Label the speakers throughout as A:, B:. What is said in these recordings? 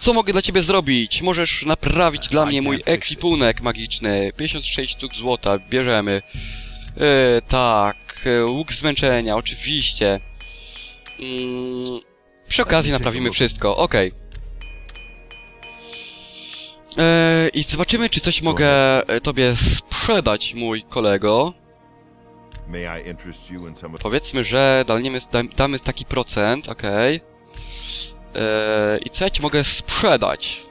A: Co mogę dla ciebie zrobić? Możesz naprawić dla mnie mój ekwipunek magiczny. 56 sztuk złota, bierzemy. E, tak, e, łuk zmęczenia, oczywiście. Mm, przy okazji naprawimy wszystko, okej. E, I zobaczymy, czy coś mogę e, tobie sprzedać, mój kolego. Powiedzmy, że daniemy, dam- damy taki procent, okej. Eee, I co ja ci mogę sprzedać?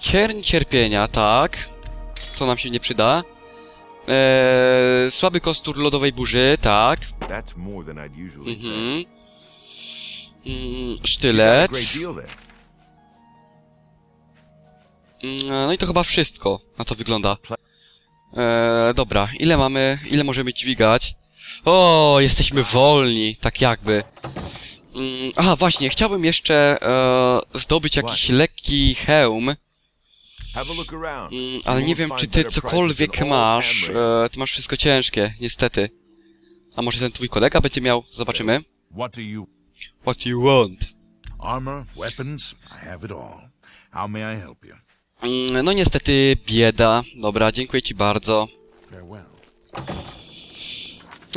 A: Cierń cierpienia, tak. Co nam się nie przyda. Eee, słaby kostur lodowej burzy, tak. Mhm. Mm, sztylet. Mm, No i to chyba wszystko, na to wygląda. Eee, dobra, ile mamy, ile możemy dźwigać? O, jesteśmy wolni, tak jakby. Mm, aha, właśnie, chciałbym jeszcze e, zdobyć jakiś lekki hełm, mm, ale nie wiem, czy ty cokolwiek masz. E, ty masz wszystko ciężkie, niestety. A może ten twój kolega będzie miał? Zobaczymy.
B: What do you
A: want?
B: Armor, weapons, I have it all. How may I help you?
A: Mm, no niestety, bieda. Dobra, dziękuję ci bardzo.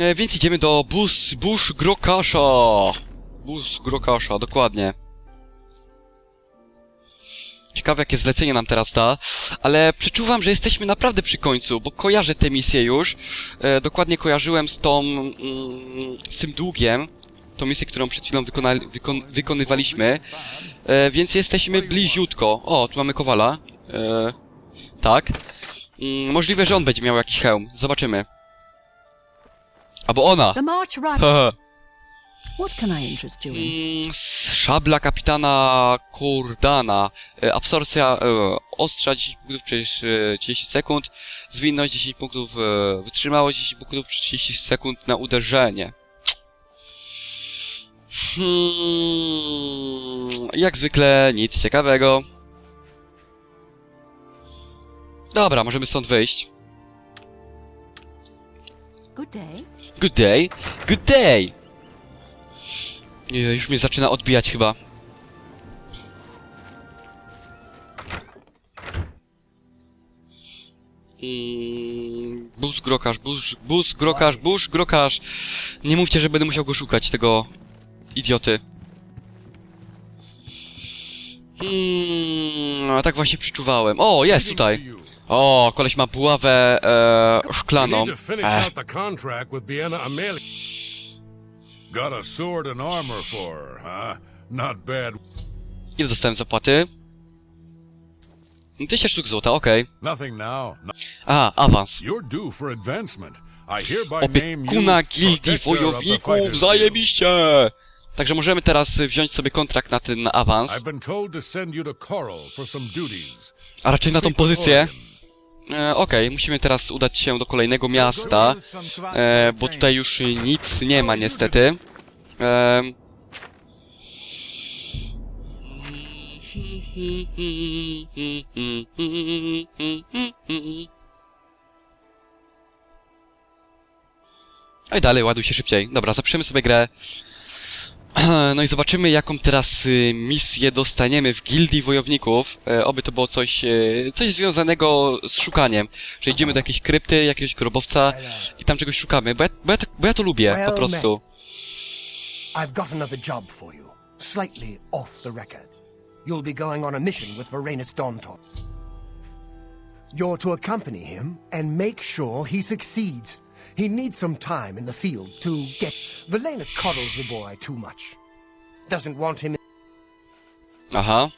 A: E, więc idziemy do Bus, Bush Grokasza. Bus Grokasza, dokładnie. Ciekawe jakie zlecenie nam teraz da, ale przeczuwam, że jesteśmy naprawdę przy końcu, bo kojarzę tę misję już. E, dokładnie kojarzyłem z tą, mm, z tym długiem, tą misję, którą przed chwilą wykonali, wykon, wykonywaliśmy. E, więc jesteśmy bliziutko. O, tu mamy Kowala. E, tak. Mm, możliwe, że on będzie miał jakiś hełm. Zobaczymy. Albo ona!
C: The March Ride.
A: Haha.
C: What can I interest you in?
A: Mm, Szabla kapitana Kurdana. E, Absorpcja e, ostrza 10 punktów przez e, 30 sekund. Zwinność 10 punktów. E, wytrzymałość 10 punktów przez 30 sekund na uderzenie. Hmm, jak zwykle nic ciekawego. Dobra, możemy stąd wyjść.
C: Good day.
A: Good day. Good day! Nie, już mnie zaczyna odbijać chyba. Mm, Bus grokarz, bus, bus grokarz, bus grokarz. Nie mówcie, że będę musiał go szukać, tego idioty. Mm, a tak właśnie przeczuwałem. O, jest tutaj. O, koleś ma buławę e, szklaną.
D: Got a sword and armor for her, huh? Not bad.
A: Ile dostałem zapłaty? 1000 sztuk złota, okej.
D: Nothing now. No-
A: Aha, awans.
D: You're due for advancement.
A: Opiekuna gildii wojowników, zajebiście! Także możemy teraz wziąć sobie kontrakt na ten awans, a raczej na tą pozycję. E, Okej, musimy teraz udać się do kolejnego miasta, e, bo tutaj już nic nie ma niestety. E, i dalej, ładuj się szybciej. Dobra, zapiszemy sobie grę. No i zobaczymy, jaką teraz y, misję dostaniemy w Gildii Wojowników. E, oby to było coś, e, coś związanego z szukaniem. Że idziemy do jakiejś krypty, jakiegoś grobowca i tam czegoś szukamy, bo ja, bo ja, to, bo ja to lubię, po prostu.
E: I've got another job for you, slightly off the record. You'll be going on a mission with Varanus. You're to accompany him and make sure he succeeds. He needs some time in the field to get. Valena coddles the boy too much. Doesn't want him.
A: Aha,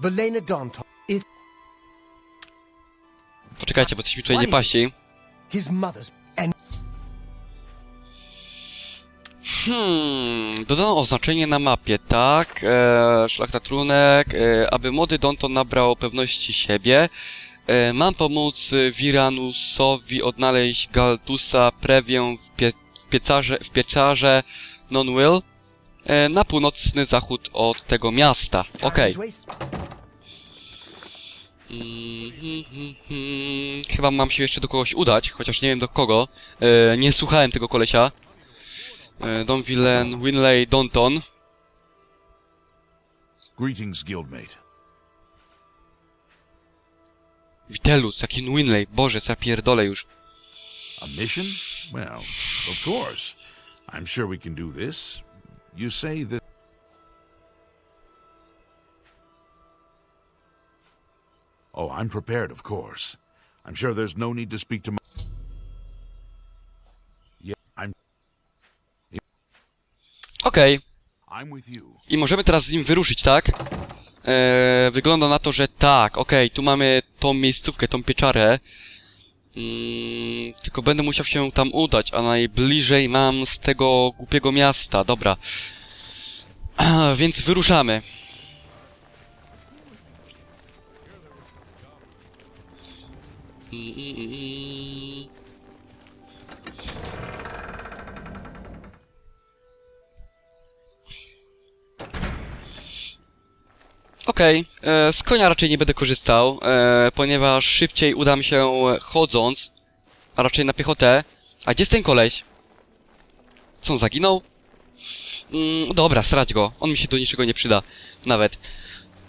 E: Valena Dawnton, if
A: poczekajcie, bo coś mi tutaj nie paści.
E: his mother's
A: Hmm, dodano oznaczenie na mapie, tak? E, szlachta trunek, e, aby młody Donton nabrał pewności siebie. E, mam pomóc e, Viranusowi odnaleźć Galtusa Prewię w, pie, w piecarze, w pieczarze Nonwill e, na północny zachód od tego miasta. Okej.
E: Wasted.
A: Mm, hmm, hmm, hmm. Chyba mam się jeszcze do kogoś udać, chociaż nie wiem do kogo. E, nie słuchałem tego kolesia. E, Don Villen, Winley, Donton.
B: Greetings, guildmate.
A: Vitelus, jaki Winley. Boże, co ja pierdolę już.
B: A mission? Well, of course. I'm sure we can do this. You say that. Oh, I'm prepared, of course. I'm sure there's no need to speak to my. Yeah, I'm.
A: Okej.
B: You.
A: I możemy teraz z nim wyruszyć, tak? Eee, wygląda na to, że tak, okej, tu mamy tą miejscówkę, tą pieczarę. Mm, tylko będę musiał się tam udać, a najbliżej mam z tego głupiego miasta, dobra. Więc wyruszamy. Mm, mm, mm, Okej, e, z konia raczej nie będę korzystał, e, ponieważ szybciej uda mi się chodząc, a raczej na piechotę. A gdzie jest ten koleś? Co, on zaginął? Mm, dobra, srać go. On mi się do niczego nie przyda. Nawet.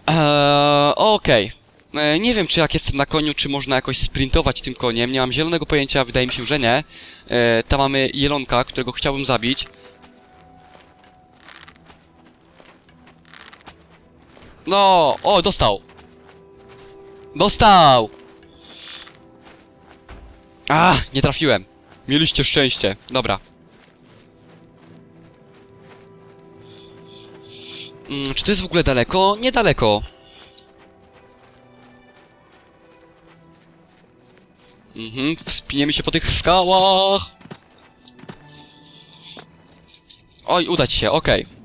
A: Eee, Okej. E, Nie wiem, czy jak jestem na koniu, czy można jakoś sprintować tym koniem. Nie mam zielonego pojęcia, wydaje mi się, że nie. E, tam mamy jelonka, którego chciałbym zabić. No, o, dostał. Dostał! A, nie trafiłem. Mieliście szczęście. Dobra. Mm, czy to jest w ogóle daleko? Niedaleko. Mhm, wspiniemy się po tych skałach. Oj, uda ci się, okej. I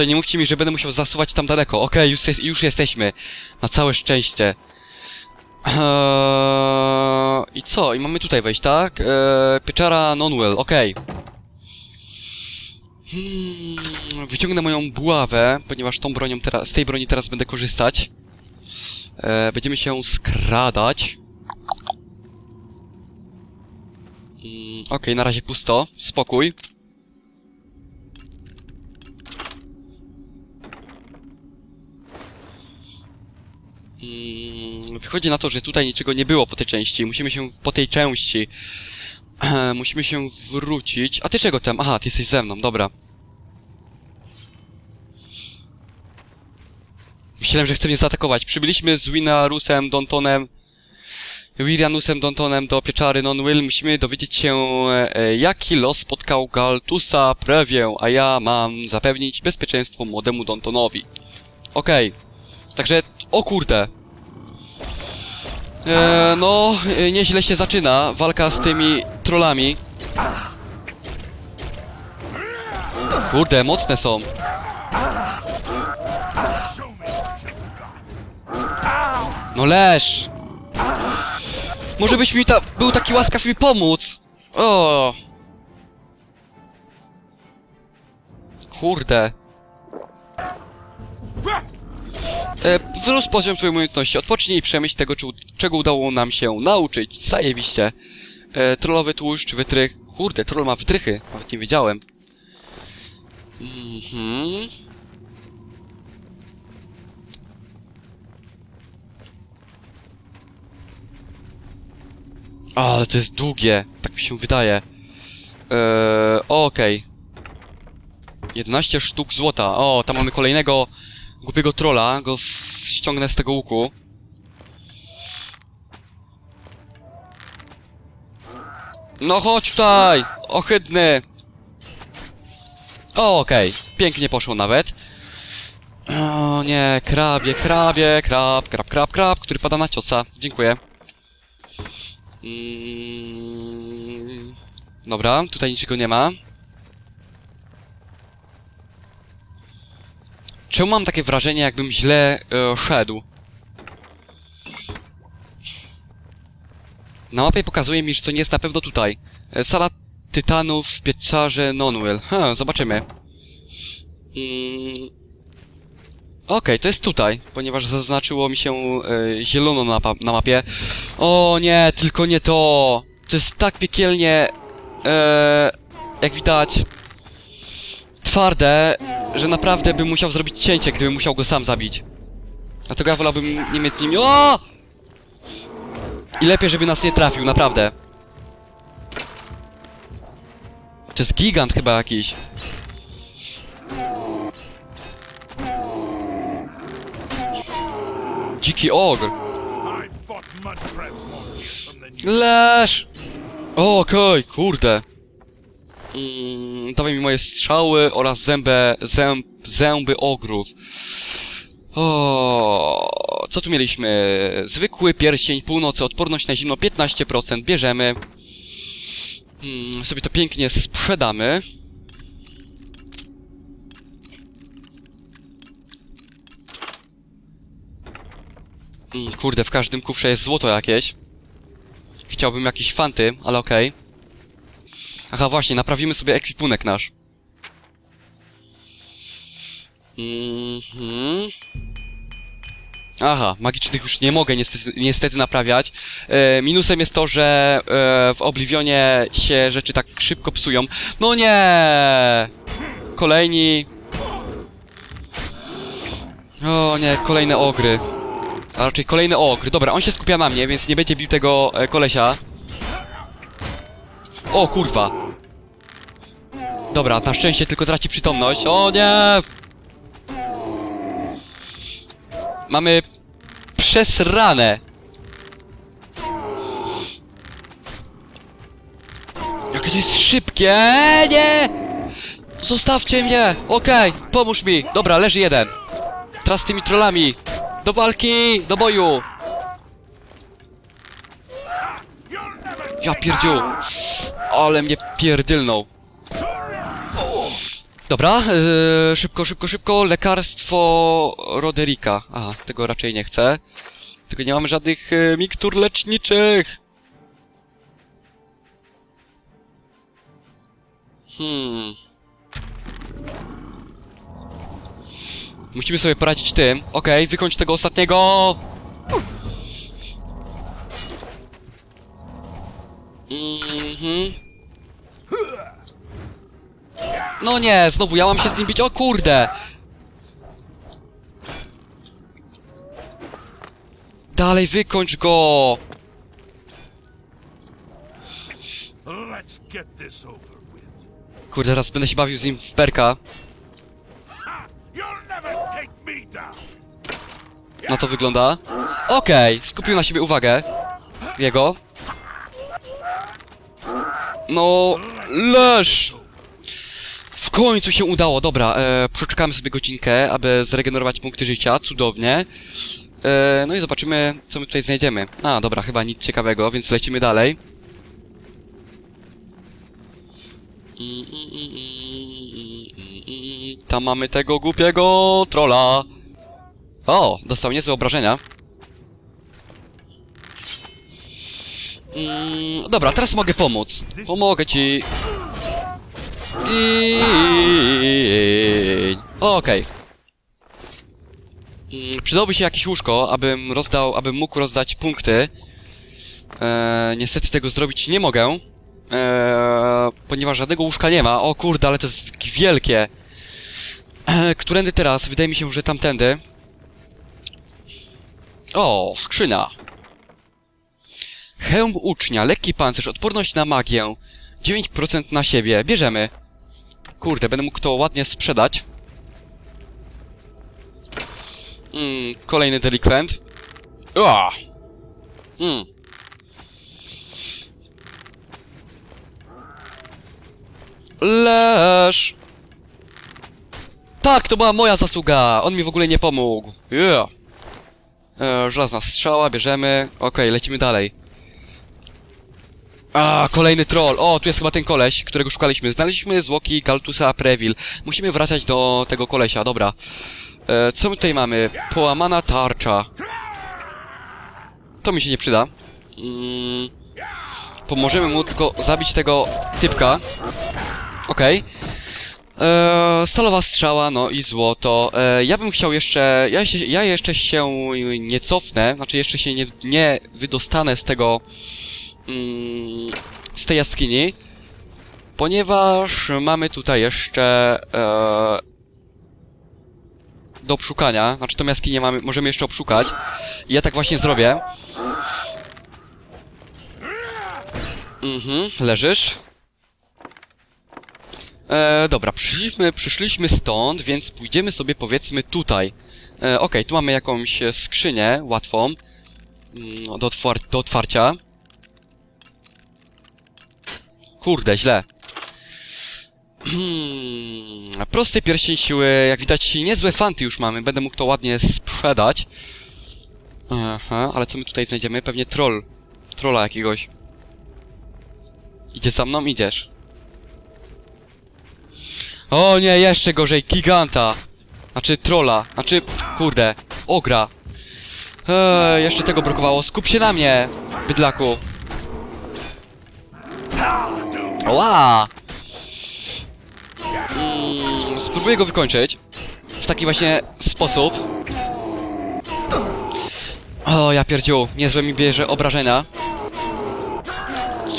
A: co, nie mówcie mi, że będę musiał zasuwać tam daleko. Okej, już, jest, już jesteśmy. Na całe szczęście. Eee, I co? I mamy tutaj wejść, tak? Eee, pieczara Nonwell, okej. Hmm, wyciągnę moją buławę, ponieważ tą bronią teraz, z tej broni teraz będę korzystać. Eee, będziemy się skradać. Mm, okej, na razie pusto. Spokój. Wychodzi na to, że tutaj niczego nie było po tej części. Musimy się po tej części. Musimy się wrócić. A ty czego tam? Aha, ty jesteś ze mną, dobra. Myślałem, że chce mnie zaatakować. Przybyliśmy z Winarusem, Dontonem, Wirianusem Dontonem do pieczary Nonwill. Musimy dowiedzieć się, e, jaki los spotkał Galtusa Prewię, a ja mam zapewnić bezpieczeństwo młodemu Dontonowi. Okej. Także, o kurde. E, no, e, nieźle się zaczyna walka z tymi trollami. Kurde, mocne są. No leż! Może byś mi ta był taki łaskaw mi pomóc? O! Kurde. Wzrósł poziom twojej umiejętności. Odpocznij i przemyśl tego, czego udało nam się nauczyć. Zajebiście. E, trollowy tłuszcz, wytrych. Kurde, troll ma wytrychy. Nawet nie wiedziałem. Mhm. O, ale to jest długie. Tak mi się wydaje. Eee, okej. 11 sztuk złota. O, tam mamy kolejnego głupiego trolla. Go ściągnę z tego łuku. No chodź tutaj! Ohydny! O, okej. Pięknie poszło nawet. O nie, krabie, krabie, krab, krab, krab, krab, który pada na ciosa. Dziękuję. Mm, dobra, tutaj niczego nie ma. Czemu mam takie wrażenie, jakbym źle e, szedł? Na mapie pokazuje mi, że to nie jest na pewno tutaj. E, sala tytanów w pieczarze Nonwell. Ha, zobaczymy. Mm. Okej, to jest tutaj, ponieważ zaznaczyło mi się e, zielono na, na mapie. O nie, tylko nie to! To jest tak piekielnie, e, jak widać, twarde, że naprawdę bym musiał zrobić cięcie, gdybym musiał go sam zabić. Dlatego ja wolałbym nie mieć z nim... O! I lepiej, żeby nas nie trafił, naprawdę. To jest gigant chyba jakiś. Dziki ogr. Leż! Okej, kurde. Mm, dawaj mi moje strzały oraz zębę, zęb, zęby ogrów. O, co tu mieliśmy? Zwykły pierścień północy, odporność na zimno 15%, bierzemy. Mm, sobie to pięknie sprzedamy. Mm, kurde, w każdym kufrze jest złoto jakieś. Chciałbym jakieś fanty, ale okej. Aha, właśnie, naprawimy sobie ekwipunek nasz. Mhm. Aha, magicznych już nie mogę niestety, niestety naprawiać. E, minusem jest to, że e, w Oblivionie się rzeczy tak szybko psują. No nie! Kolejni... O nie, kolejne ogry. A raczej kolejny ogr. Dobra, on się skupia na mnie, więc nie będzie bił tego e, kolesia. O kurwa. Dobra, na szczęście tylko traci przytomność. O nie! Mamy przesrane. Jakie to jest szybkie! Nie! Zostawcie mnie! Okej, pomóż mi! Dobra, leży jeden. Teraz z tymi trollami. Do walki! Do boju! Ja pierdziu! Ale mnie pierdylnął. Dobra, yy, szybko, szybko, szybko. Lekarstwo Roderika. Aha, tego raczej nie chcę. Tylko nie mamy żadnych yy, miktur leczniczych. Hmm. Musimy sobie poradzić tym. Okej, wykończ tego ostatniego. Mhm. No nie, znowu ja mam się z nim bić. O kurde! Dalej wykończ go! Kurde, teraz będę się bawił z nim w perka. No to wygląda. Okej, skupił na siebie uwagę. Jego. No, leż! W końcu się udało, dobra, e, przeczekamy sobie godzinkę, aby zregenerować punkty życia, cudownie. E, no i zobaczymy, co my tutaj znajdziemy. A, dobra, chyba nic ciekawego, więc lecimy dalej. Tam mamy tego głupiego trolla. O, dostał niezłe obrażenia. Mm, dobra, teraz mogę pomóc. Pomogę ci. I... Okej. Mm, Przydałoby się jakieś łóżko, abym rozdał, abym mógł rozdać punkty. Eee, niestety tego zrobić nie mogę. Eee, ponieważ żadnego łóżka nie ma. O kurde, ale to jest wielkie. Eee, którędy teraz? Wydaje mi się, że tamtędy. O, skrzynia. Hełm ucznia, lekki pancerz, odporność na magię. 9% na siebie. Bierzemy. Kurde, będę mógł to ładnie sprzedać. Mm, kolejny delikwent. Ua! Mm. Leż! Tak, to była moja zasługa! On mi w ogóle nie pomógł. Yeah. E, żelazna strzała, bierzemy. Okej, lecimy dalej. A, kolejny troll. O, tu jest chyba ten koleś, którego szukaliśmy. Znaleźliśmy zwłoki Galtusa Preville. Musimy wracać do tego kolesia, dobra. E, co my tutaj mamy? Połamana tarcza. To mi się nie przyda. Mm, pomożemy mu tylko zabić tego typka. Okej. Eee, stalowa strzała, no i złoto. Eee, ja bym chciał jeszcze... Ja, się, ja jeszcze się nie cofnę, znaczy jeszcze się nie, nie wydostanę z tego... Mm, z tej jaskini. Ponieważ mamy tutaj jeszcze... Eee, do obszukania. Znaczy tą jaskinię mamy, możemy jeszcze obszukać. I ja tak właśnie zrobię. Mhm, leżysz. E, dobra, przyszliśmy, przyszliśmy stąd, więc pójdziemy sobie powiedzmy tutaj. E, Okej, tu mamy jakąś e, skrzynię łatwą mm, do, otwar do otwarcia. Kurde, źle. Hmm, prosty pierścień siły, jak widać niezłe fanty już mamy, będę mógł to ładnie sprzedać. Aha, ale co my tutaj znajdziemy? Pewnie troll. Trolla jakiegoś. Idzie za mną? Idziesz. O nie, jeszcze gorzej, giganta! Znaczy trolla, znaczy, kurde, ogra. Eee, jeszcze tego brakowało, skup się na mnie, bydlaku. Ła! Mm, spróbuję go wykończyć. W taki właśnie sposób. O, ja pierdziu, niezłe mi bierze obrażenia.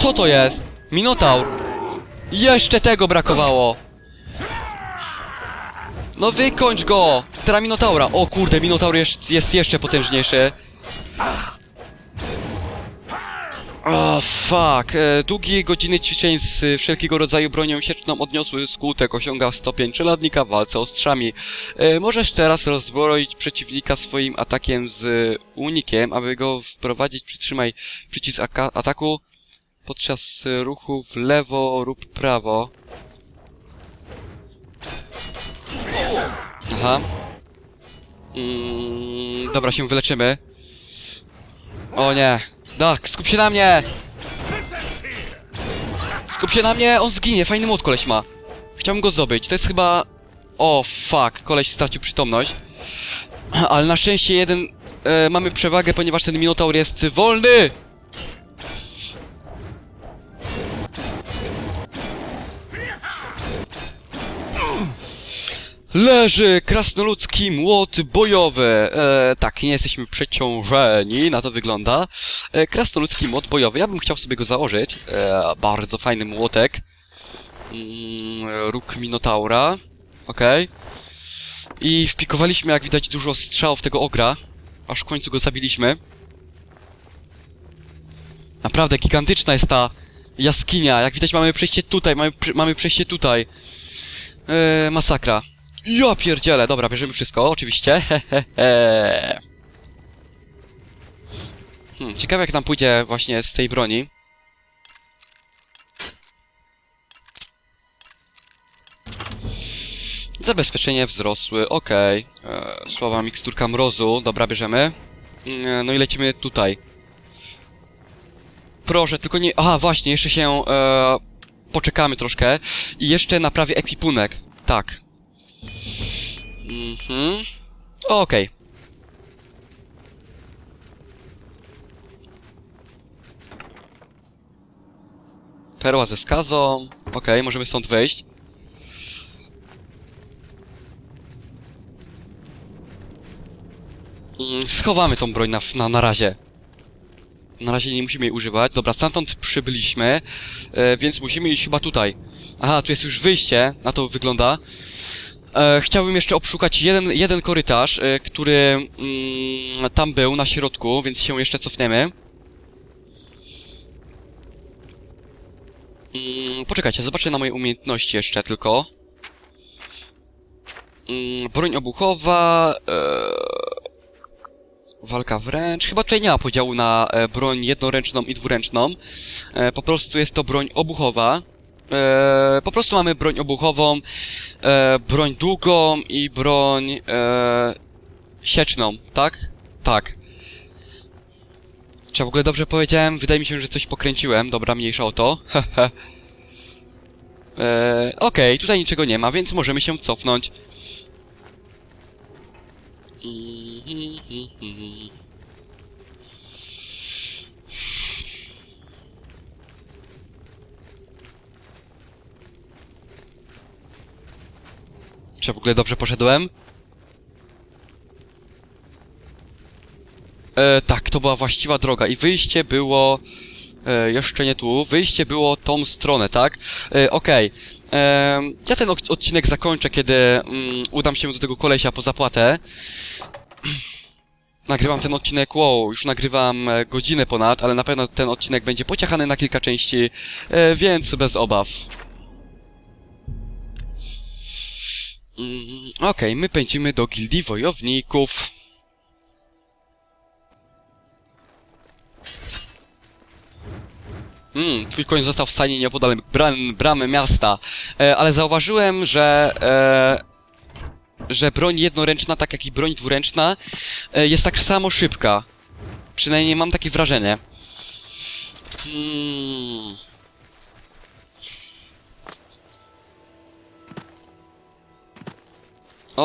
A: Co to jest? Minotaur! Jeszcze tego brakowało! No wykończ go! Teraz Minotaura! O kurde, Minotaur jest, jest jeszcze potężniejszy. O, fuck. E, długie godziny ćwiczeń z e, wszelkiego rodzaju bronią sieczną odniosły skutek, osiąga stopień czeladnika w walce ostrzami. E, możesz teraz rozbroić przeciwnika swoim atakiem z unikiem, aby go wprowadzić, przytrzymaj przycisk ataku podczas ruchu w lewo lub prawo. Aha. Mm, dobra, się wyleczymy. O nie. Tak, skup się na mnie! Skup się na mnie, on zginie, fajny młot koleś ma. Chciałbym go zdobyć, to jest chyba... O, fuck, koleś stracił przytomność. Ale na szczęście jeden... E, mamy przewagę, ponieważ ten Minotaur jest wolny! Leży krasnoludzki młot bojowy. E, tak, nie jesteśmy przeciążeni, na to wygląda. E, krasnoludzki młot bojowy, ja bym chciał sobie go założyć. E, bardzo fajny młotek. Mm, róg Minotaura. Okej. I wpikowaliśmy, jak widać, dużo strzałów tego ogra. Aż w końcu go zabiliśmy. Naprawdę gigantyczna jest ta jaskinia. Jak widać, mamy przejście tutaj, mamy, mamy przejście tutaj. E, masakra. Ja pierdzielę, dobra, bierzemy wszystko, oczywiście. Hmm, ciekawe jak nam pójdzie właśnie z tej broni. Zabezpieczenie wzrosły, okej. Okay. Słaba miksturka mrozu, dobra, bierzemy. Mm, No i lecimy tutaj. Proszę, tylko nie... Aha, właśnie, jeszcze się... E, poczekamy troszkę. I jeszcze naprawię ekwipunek. Tak, Mhm. Okej. Perła ze skazą. Okej, możemy stąd wyjść. Mm, Schowamy tą broń na, na, na razie. Na razie nie musimy jej używać. Dobra, stamtąd przybyliśmy, e, więc musimy iść chyba tutaj. Aha, tu jest już wyjście, na to wygląda. E, chciałbym jeszcze obszukać jeden, jeden korytarz, e, który mm, tam był na środku, więc się jeszcze cofniemy. Mm, poczekajcie, zobaczę na moje umiejętności jeszcze tylko. Mm, broń obuchowa... E, walka wręcz. Chyba tutaj nie ma podziału na e, broń jednoręczną i dwuręczną. E, po prostu jest to broń obuchowa. E, po prostu mamy broń obuchową, e, broń długą i broń e, sieczną, tak? Tak. Czy ja w ogóle dobrze powiedziałem? Wydaje mi się, że coś pokręciłem. Dobra, mniejsza o to. Hehe. e, Okej, tutaj niczego nie ma, więc możemy się cofnąć. Czy w ogóle dobrze poszedłem? E, tak, to była właściwa droga i wyjście było... E, jeszcze nie tu. Wyjście było tą stronę, tak? E, Okej. E, ja ten odcinek zakończę, kiedy mm, udam się do tego kolesia po zapłatę. Nagrywam ten odcinek, wow, już nagrywam e, godzinę ponad, ale na pewno ten odcinek będzie pociachany na kilka części, e, więc bez obaw. Mm, Okej, my pędzimy do gildii wojowników. Hmm, twój koń został w stanie nieopodal bram, bramy miasta, e, ale zauważyłem, że e, że broń jednoręczna, tak jak i broń dwuręczna, e, jest tak samo szybka. Przynajmniej mam takie wrażenie. Hmm.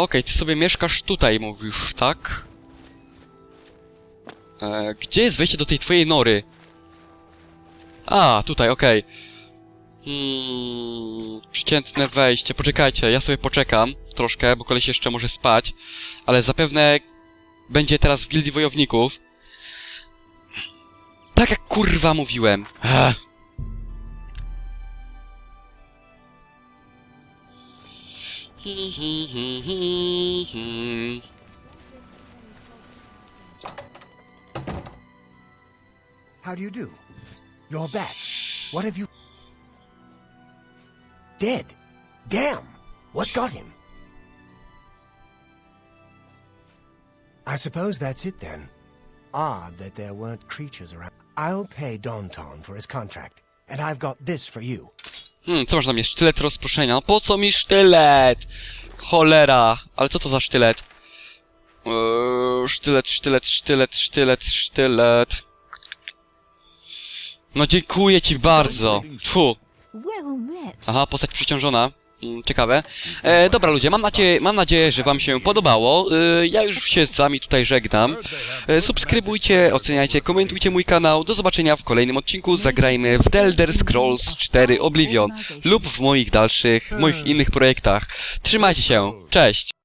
A: Okej, ty sobie mieszkasz tutaj, mówisz, tak? E, gdzie jest wejście do tej twojej nory? A, tutaj, okej. Hmm, przeciętne wejście. Poczekajcie, ja sobie poczekam troszkę, bo koleś jeszcze może spać, ale zapewne będzie teraz w gildii wojowników. Tak jak kurwa mówiłem. Ech.
E: How do you do? You're back. What have you... Dead. Damn. What got him? I suppose that's it then. Odd that there weren't creatures around. I'll pay Donton for his contract, and I've got this for you.
A: Hmm, co masz na mnie? Sztylet rozproszenia. No po co mi sztylet? Cholera. Ale co to za sztylet? Eee, sztylet, sztylet, sztylet, sztylet, sztylet. No dziękuję ci bardzo. Tfu. Aha, postać przyciążona. Mm, Ciekawe. E, dobra ludzie, mam nadzieję, mam nadzieję, że wam się podobało. E, ja już się z wami tutaj żegnam. E, subskrybujcie, oceniajcie, komentujcie mój kanał. Do zobaczenia w kolejnym odcinku. Zagrajmy w The Elder Scrolls 4 Oblivion lub w moich dalszych, moich innych projektach. Trzymajcie się. Cześć!